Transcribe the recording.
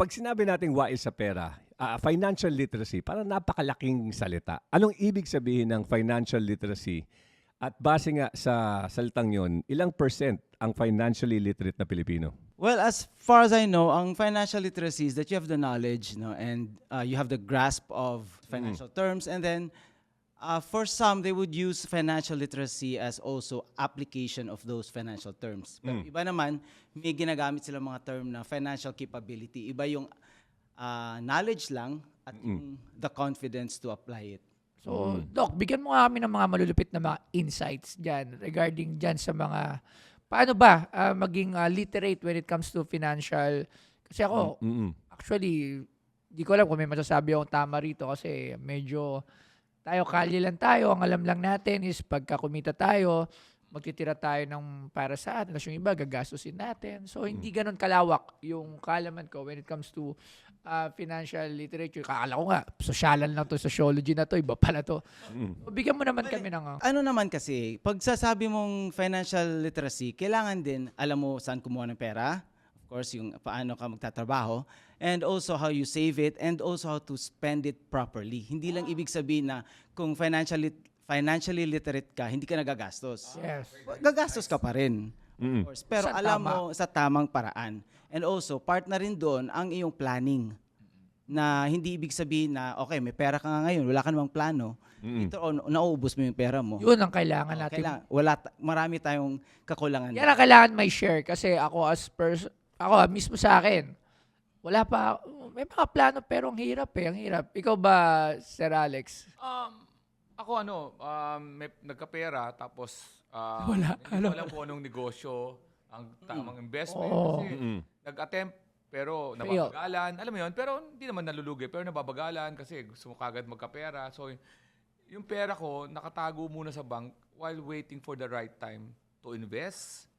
pag sinabi nating wais sa pera, ah, financial literacy, parang napakalaking salita. Anong ibig sabihin ng financial literacy? At base nga sa salitang yon, ilang percent ang financially literate na Pilipino? Well, as far as I know, ang financial literacy is that you have the knowledge, no, and uh, you have the grasp of financial terms, and then uh, for some, they would use financial literacy as also application of those financial terms. Pero iba naman, may ginagamit sila mga term na financial capability. Iba yung uh, knowledge lang at yung the confidence to apply it. So, Doc, bigyan mo nga kami ng mga malulupit na mga insights dyan regarding dyan sa mga, paano ba ah, maging ah, literate when it comes to financial? Kasi ako, Mm-mm. actually, di ko alam kung may masasabi akong tama rito kasi medyo tayo kalye lang tayo. Ang alam lang natin is pagka kumita tayo, magtitira tayo ng para sa atin. Tapos yung iba, gagastusin natin. So, hindi ganun kalawak yung kaalaman ko when it comes to uh, financial literature. Kakala ko nga, sosyalan lang to, sociology na to, iba pala to. So, bigyan mo naman kami ng... uh, Ano naman kasi, pag sasabi mong financial literacy, kailangan din alam mo saan kumuha ng pera. Of course, yung paano ka magtatrabaho. And also how you save it and also how to spend it properly. Hindi lang ibig sabihin na kung financially, financially literate ka, hindi ka nagagastos. Yes. Gagastos ka pa rin. Mm. Of course. Pero Sa alam tama. mo sa tamang paraan. And also, part na rin doon ang iyong planning. Na hindi ibig sabihin na, okay, may pera ka nga ngayon, wala ka namang plano. Ito, on, nauubos mo yung pera mo. Yun ang kailangan Oh, natin. kailangan, wala, marami tayong kakulangan. Yan ang kailangan may share kasi ako as person, ako ah, mismo sa akin, wala pa, may mga plano pero ang hirap eh, ang hirap. Ikaw ba, Sir Alex? Um, ako ano, um, may nagkapera tapos uh, Wala, hindi ko alam kung anong negosyo ang tamang investment Oo. kasi Mm-mm. nag-attempt pero nababagalan. Alam mo yun, pero hindi naman nalulugi pero nababagalan kasi gusto mo kagad magkapera. So y- yung pera ko nakatago muna sa bank while waiting for the right time to invest